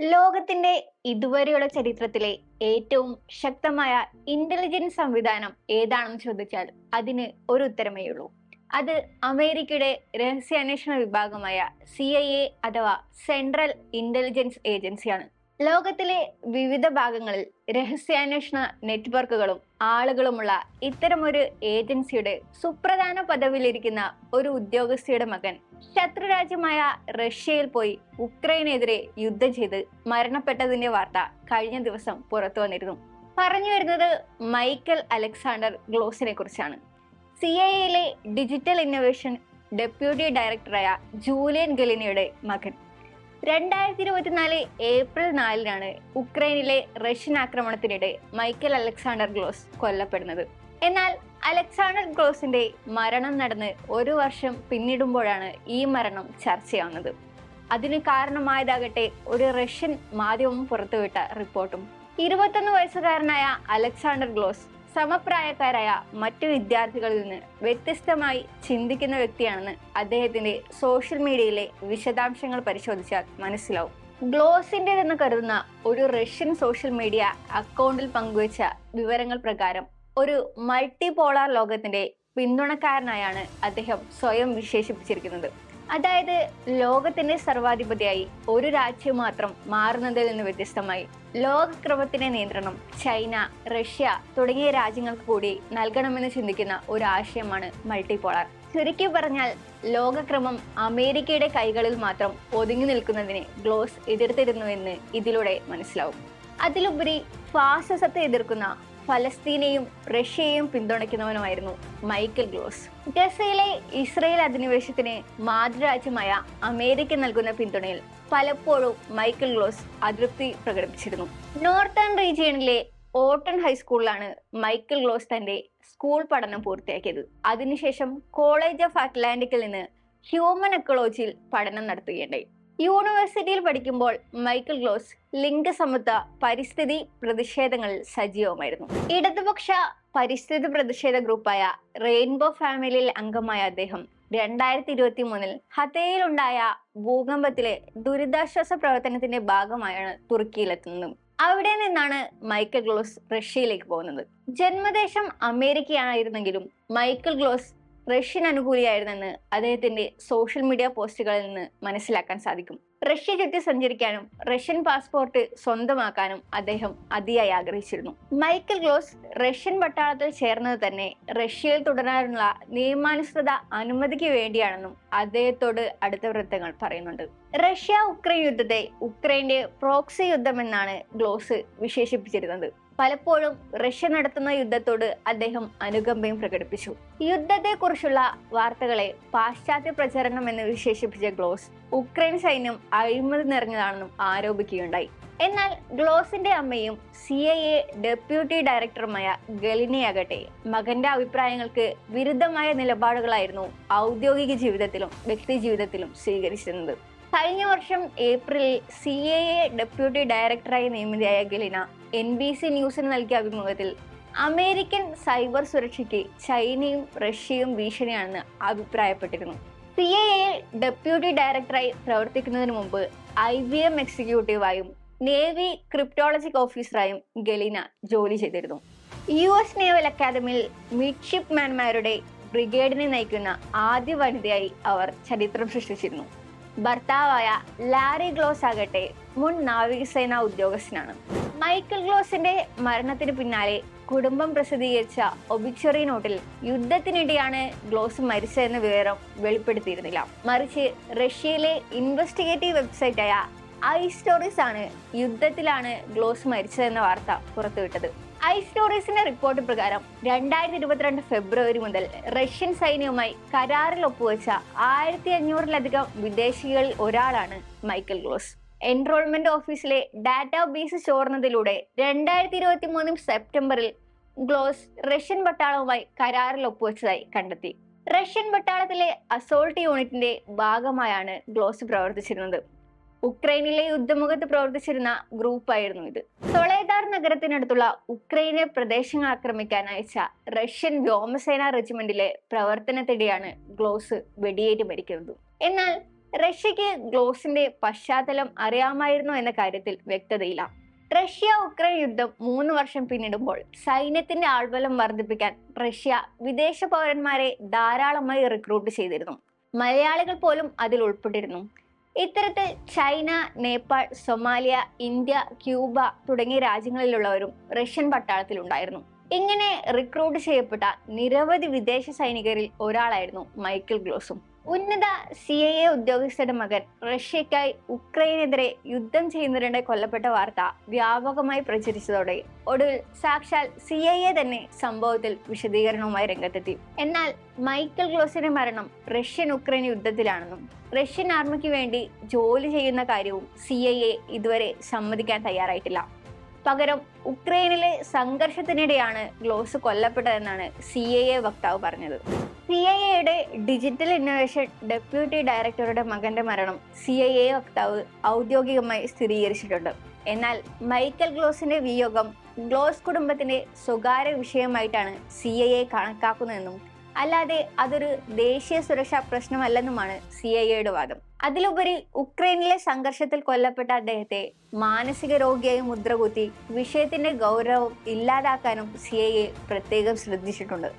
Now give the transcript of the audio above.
ലോകത്തിന്റെ ഇതുവരെയുള്ള ചരിത്രത്തിലെ ഏറ്റവും ശക്തമായ ഇന്റലിജൻസ് സംവിധാനം ഏതാണെന്ന് ചോദിച്ചാൽ അതിന് ഒരു ഉത്തരമേ ഉള്ളൂ. അത് അമേരിക്കയുടെ രഹസ്യാന്വേഷണ വിഭാഗമായ സി അഥവാ സെൻട്രൽ ഇന്റലിജൻസ് ഏജൻസിയാണ് ലോകത്തിലെ വിവിധ ഭാഗങ്ങളിൽ രഹസ്യാന്വേഷണ നെറ്റ്വർക്കുകളും ആളുകളുമുള്ള ഇത്തരമൊരു ഏജൻസിയുടെ സുപ്രധാന പദവിയിലിരിക്കുന്ന ഒരു ഉദ്യോഗസ്ഥയുടെ മകൻ ശത്രുരാജ്യമായ റഷ്യയിൽ പോയി ഉക്രൈനെതിരെ യുദ്ധം ചെയ്ത് മരണപ്പെട്ടതിന്റെ വാർത്ത കഴിഞ്ഞ ദിവസം പുറത്തു വന്നിരുന്നു. പറഞ്ഞു വരുന്നത് മൈക്കൽ അലക്സാണ്ടർ ഗ്ലോസിനെ കുറിച്ചാണ്. സി ഐ എയിലെ ഡിജിറ്റൽ ഇന്നോവേഷൻ ഡെപ്യൂട്ടി ഡയറക്ടറായ ജൂലിയൻ ഗലിനിയുടെ മകൻ. രണ്ടായിരത്തി ഇരുപത്തിനാല് ഏപ്രിൽ നാലിനാണ് ഉക്രൈനിലെ റഷ്യൻ ആക്രമണത്തിനിടെ മൈക്കൽ അലക്സാണ്ടർ ഗ്ലോസ് കൊല്ലപ്പെടുന്നത്. എന്നാൽ അലക്സാണ്ടർ ഗ്ലോസിന്റെ മരണം നടന്ന് ഒരു വർഷം പിന്നിടുമ്പോഴാണ് ഈ മരണം ചർച്ചയാവുന്നത്. അതിന് കാരണമായതാകട്ടെ ഒരു റഷ്യൻ മാധ്യമം പുറത്തുവിട്ട റിപ്പോർട്ടും. ഇരുപത്തൊന്ന് വയസ്സുകാരനായ അലക്സാണ്ടർ ഗ്ലോസ് സമപ്രായക്കാരായ മറ്റു വിദ്യാർത്ഥികളിൽ നിന്ന് വ്യത്യസ്തമായി ചിന്തിക്കുന്ന വ്യക്തിയാണെന്ന് അദ്ദേഹത്തിന്റെ സോഷ്യൽ മീഡിയയിലെ വിശദാംശങ്ങൾ പരിശോധിച്ചാൽ മനസ്സിലാവും. ഗ്ലോസിന്റെതെന്ന് കരുതുന്ന ഒരു റഷ്യൻ സോഷ്യൽ മീഡിയ അക്കൗണ്ടിൽ പങ്കുവച്ച വിവരങ്ങൾ പ്രകാരം ഒരു മൾട്ടി പോളാർ ലോകത്തിന്റെ പിന്തുണക്കാരനായാണ് അദ്ദേഹം സ്വയം വിശേഷിപ്പിച്ചിരിക്കുന്നത്. അതായത് ലോകത്തിന്റെ സർവാധിപതിയായി ഒരു രാജ്യം മാത്രം മാറുന്നതിൽ നിന്ന് വ്യത്യസ്തമായി ലോകക്രമത്തിന്റെ നിയന്ത്രണം ചൈന റഷ്യ തുടങ്ങിയ രാജ്യങ്ങൾക്ക് കൂടി നൽകണമെന്ന് ചിന്തിക്കുന്ന ഒരു ആശയമാണ് മൾട്ടിപോളാർ ചുരുക്കി പറഞ്ഞാൽ ലോകക്രമം അമേരിക്കയുടെ കൈകളിൽ മാത്രം ഒതുങ്ങി നിൽക്കുന്നതിനെ ഗ്ലോസ് എതിർത്തിരുന്നുവെന്ന് ഇതിലൂടെ മനസ്സിലാവും. അതിലുപരി ഫാസിസത്തെ എതിർക്കുന്ന ഫലസ്തീനെയും റഷ്യയെയും പിന്തുണയ്ക്കുന്നവനുമായിരുന്നു മൈക്കൽ ഗ്ലോസ്. ഗസയിലെ ഇസ്രയേൽ അധിനിവേശത്തിന് മാതൃരാജ്യമായ അമേരിക്ക നൽകുന്ന പിന്തുണയിൽ പലപ്പോഴും മൈക്കിൾ ഗ്ലോസ് അതൃപ്തി പ്രകടിപ്പിച്ചിരുന്നു. നോർത്തേൺ റീജിയണിലെ ഓട്ടൺ ഹൈസ്കൂളിലാണ് മൈക്കിൾ ഗ്ലോസ് തന്റെ സ്കൂൾ പഠനം പൂർത്തിയാക്കിയത്. അതിനുശേഷം കോളേജ് ഓഫ് അറ്റ്ലാന്റിക്കിൽ നിന്ന് ഹ്യൂമൻ എക്കോളജിയിൽ പഠനം നടത്തുകയുണ്ടായി. യൂണിവേഴ്സിറ്റിയിൽ പഠിക്കുമ്പോൾ മൈക്കിൾ ഗ്ലോസ് ലിംഗസമത്വ പരിസ്ഥിതി പ്രതിഷേധങ്ങളിൽ സജീവമായിരുന്നു. ഇടതുപക്ഷ പരിസ്ഥിതി പ്രതിഷേധ ഗ്രൂപ്പായ റെയിൻബോ ഫാമിലിയിൽ അംഗമായ അദ്ദേഹം രണ്ടായിരത്തി ഇരുപത്തി മൂന്നിൽ ഹതയിലുണ്ടായ ഭൂകമ്പത്തിലെ ദുരിതാശ്വാസ പ്രവർത്തനത്തിന്റെ ഭാഗമായാണ് തുർക്കിയിലെത്തുന്നത്. അവിടെ നിന്നാണ് മൈക്കൽ ഗ്ലോസ് റഷ്യയിലേക്ക് പോകുന്നത്. ജന്മദേശം അമേരിക്കയായിരുന്നെങ്കിലും മൈക്കൽ ഗ്ലോസ് റഷ്യൻ അനുകൂലിയായിരുന്നെന്ന് അദ്ദേഹത്തിന്റെ സോഷ്യൽ മീഡിയ പോസ്റ്റുകളിൽ നിന്ന് മനസ്സിലാക്കാൻ സാധിക്കും. റഷ്യ ചുറ്റി സഞ്ചരിക്കാനും റഷ്യൻ പാസ്പോർട്ട് സ്വന്തമാക്കാനും അദ്ദേഹം അതിയായി ആഗ്രഹിച്ചിരുന്നു. മൈക്കൽ ഗ്ലോസ് റഷ്യൻ പട്ടാളത്തിൽ ചേർന്നത് തന്നെ റഷ്യയിൽ തുടരാനുള്ള നിയമാനുസൃത അനുമതിക്ക് വേണ്ടിയാണെന്നും അദ്ദേഹത്തോട് അടുത്ത വൃത്തങ്ങൾ പറയുന്നുണ്ട്. റഷ്യ ഉക്രൈൻ യുദ്ധത്തെ ഉക്രൈന്റെ പ്രോക്സി യുദ്ധമെന്നാണ് ഗ്ലോസ് വിശേഷിപ്പിച്ചിരുന്നത്. പലപ്പോഴും റഷ്യ നടത്തുന്ന യുദ്ധത്തോട് അദ്ദേഹം അനുകമ്പയും പ്രകടിപ്പിച്ചു. യുദ്ധത്തെക്കുറിച്ചുള്ള വാർത്തകളെ പാശ്ചാത്യ പ്രചരണം എന്ന് വിശേഷിപ്പിച്ച ഗ്ലോസ് ഉക്രൈൻ സൈന്യം അഴിമതി നിറഞ്ഞതാണെന്നും ആരോപിക്കുകയുണ്ടായി. എന്നാൽ ഗ്ലോസിന്റെ അമ്മയും സി ഐ എ ഡെപ്യൂട്ടി ഡയറക്ടറുമായ ഗലിനയാകട്ടെ മകന്റെ അഭിപ്രായങ്ങൾക്ക് വിരുദ്ധമായ നിലപാടുകളായിരുന്നു ഔദ്യോഗിക ജീവിതത്തിലും വ്യക്തി ജീവിതത്തിലും സ്വീകരിച്ചിരുന്നത്. കഴിഞ്ഞ വർഷം ഏപ്രിലിൽ സി എ എ ഡെപ്യൂട്ടി ഡയറക്ടറായി നിയമിതയായ ഗലിന എൻ ബി സി ന്യൂസിന് നൽകിയ അഭിമുഖത്തിൽ അമേരിക്കൻ സൈബർ സുരക്ഷയ്ക്ക് ചൈനയും റഷ്യയും ഭീഷണിയാണെന്ന് അഭിപ്രായപ്പെട്ടിരുന്നു. സി എ ഡെപ്യൂട്ടി ഡയറക്ടറായി പ്രവർത്തിക്കുന്നതിന് മുമ്പ് ഐ ബി എം എക്സിക്യൂട്ടീവായും നേവി ക്രിപ്റ്റോളജിക് ഓഫീസറായും ഗലീന ജോലി ചെയ്തിരുന്നു. യു എസ് നേവൽ അക്കാദമിയിൽ മിഡ്ഷിപ്പ്മാൻമാരുടെ ബ്രിഗേഡിനെ നയിക്കുന്ന ആദ്യ വനിതയായി അവർ ചരിത്രം സൃഷ്ടിച്ചിരുന്നു. ഭർത്താവായ ലാരി ഗ്ലോസ് ആകട്ടെ മുൻ നാവികസേന ഉദ്യോഗസ്ഥനാണ്. മൈക്കിൾ ഗ്ലോസിന്റെ മരണത്തിന് പിന്നാലെ കുടുംബം പ്രസിദ്ധീകരിച്ച ഒബിക്ചറി നോട്ടിൽ യുദ്ധത്തിനിടെയാണ് ഗ്ലോസ് മരിച്ചതെന്ന വിവരം വെളിപ്പെടുത്തിയിരുന്നില്ല. മറിച്ച് റഷ്യയിലെ ഇൻവെസ്റ്റിഗേറ്റീവ് വെബ്സൈറ്റായ ഐ സ്റ്റോറീസ് ആണ് യുദ്ധത്തിലാണ് ഗ്ലോസ് മരിച്ചതെന്ന വാർത്ത പുറത്തുവിട്ടത്. ഐ സ്റ്റോറീസിന്റെ റിപ്പോർട്ട് പ്രകാരം രണ്ടായിരത്തി ഇരുപത്തിരണ്ട് ഫെബ്രുവരി മുതൽ റഷ്യൻ സൈന്യവുമായി കരാറിൽ ഒപ്പുവെച്ച ആയിരത്തി അഞ്ഞൂറിലധികം വിദേശികളിൽ ഒരാളാണ് മൈക്കൽ ഗ്ലോസ് എൻറോൾമെന്റ് ഓഫീസിലെ ഡാറ്റാബേസ് ചോർന്നതിലൂടെ രണ്ടായിരത്തി ഇരുപത്തി മൂന്ന് സെപ്റ്റംബറിൽ ഗ്ലോസ് റഷ്യൻ പട്ടാളവുമായി കരാറിൽ ഒപ്പുവെച്ചതായി കണ്ടെത്തി. റഷ്യൻ പട്ടാളത്തിലെ അസോൾട്ട് യൂണിറ്റിന്റെ ഭാഗമായാണ് ഗ്ലോസ് പ്രവർത്തിച്ചിരുന്നത്. ഉക്രൈനിലെ യുദ്ധമുഖത്ത് പ്രവർത്തിച്ചിരുന്ന ഗ്രൂപ്പായിരുന്നു ഇത്. സൊളേദാർ നഗരത്തിനടുത്തുള്ള ഉക്രൈനെ പ്രദേശങ്ങൾ ആക്രമിക്കാൻ അയച്ച റഷ്യൻ വ്യോമസേന റെജിമെന്റിലെ പ്രവർത്തനത്തിടെയാണ് ഗ്ലോസ് വെടിയേറ്റ് മരിക്കുന്നത്. എന്നാൽ റഷ്യക്ക് ഗ്ലോസിന്റെ പശ്ചാത്തലം അറിയാമായിരുന്നോ എന്ന കാര്യത്തിൽ വ്യക്തതയില്ല. റഷ്യ ഉക്രൈൻ യുദ്ധം മൂന്ന് വർഷം പിന്നിടുമ്പോൾ സൈന്യത്തിന്റെ ആൾബലം വർദ്ധിപ്പിക്കാൻ റഷ്യ വിദേശ പൗരന്മാരെ ധാരാളമായി റിക്രൂട്ട് ചെയ്തിരുന്നു. മലയാളികൾ പോലും അതിൽ ഉൾപ്പെട്ടിരുന്നു. ഇത്തരത്തിൽ China Nepal Somalia India Cuba തുടങ്ങിയ രാജ്യങ്ങളിലുള്ളവരും റഷ്യൻ പട്ടാളത്തിലുണ്ടായിരുന്നു. ഇങ്ങനെ റിക്രൂട്ട് ചെയ്യപ്പെട്ട നിരവധി വിദേശ സൈനികരിൽ ഒരാളായിരുന്നു മൈക്കിൾ ഗ്ലോസും. ഉന്നത സി ഐ എ ഉദ്യോഗസ്ഥരുടെ മകൻ റഷ്യക്കായി ഉക്രൈനെതിരെ യുദ്ധം ചെയ്യുന്നതിനിടെ കൊല്ലപ്പെട്ട വാർത്ത വ്യാപകമായി പ്രചരിച്ചതോടെ ഒടുവിൽ സാക്ഷാൽ സി ഐ എ തന്നെ സംഭവത്തിൽ വിശദീകരണവുമായി രംഗത്തെത്തി. എന്നാൽ മൈക്കൽ ഗ്ലോസിന്റെ മരണം റഷ്യൻ ഉക്രൈൻ യുദ്ധത്തിലാണെന്നും റഷ്യൻ ആർമിക്ക് വേണ്ടി ജോലി ചെയ്യുന്ന കാര്യവും സി ഐ എ ഇതുവരെ സമ്മതിക്കാൻ തയ്യാറായിട്ടില്ല. പകരം ഉക്രൈനിലെ സംഘർഷത്തിനിടെയാണ് ഗ്ലോസ് കൊല്ലപ്പെട്ടതെന്നാണ് സി ഐ എ വക്താവ് പറഞ്ഞത്. സി ഐ എയുടെ ഡിജിറ്റൽ ഇന്നോവേഷൻ ഡെപ്യൂട്ടി ഡയറക്ടറുടെ മകന്റെ മരണം സി ഐ എ വക്താവ് ഔദ്യോഗികമായി സ്ഥിരീകരിച്ചിട്ടുണ്ട്. എന്നാൽ മൈക്കൽ ഗ്ലോസിന്റെ വിയോഗം ഗ്ലോസ് കുടുംബത്തിന്റെ സ്വകാര്യ വിഷയമായിട്ടാണ് സി ഐ എ കണക്കാക്കുന്നതെന്നും അല്ലാതെ അതൊരു ദേശീയ സുരക്ഷാ പ്രശ്നമല്ലെന്നുമാണ് സി ഐ എയുടെ വാദം. അതിലുപരി ഉക്രൈനിലെ സംഘർഷത്തിൽ കൊല്ലപ്പെട്ട അദ്ദേഹത്തെ മാനസിക രോഗിയായി മുദ്രകുത്തി വിഷയത്തിന്റെ ഗൗരവം ഇല്ലാതാക്കാനും സി ഐ എ പ്രത്യേകം ശ്രദ്ധിച്ചിട്ടുണ്ട്.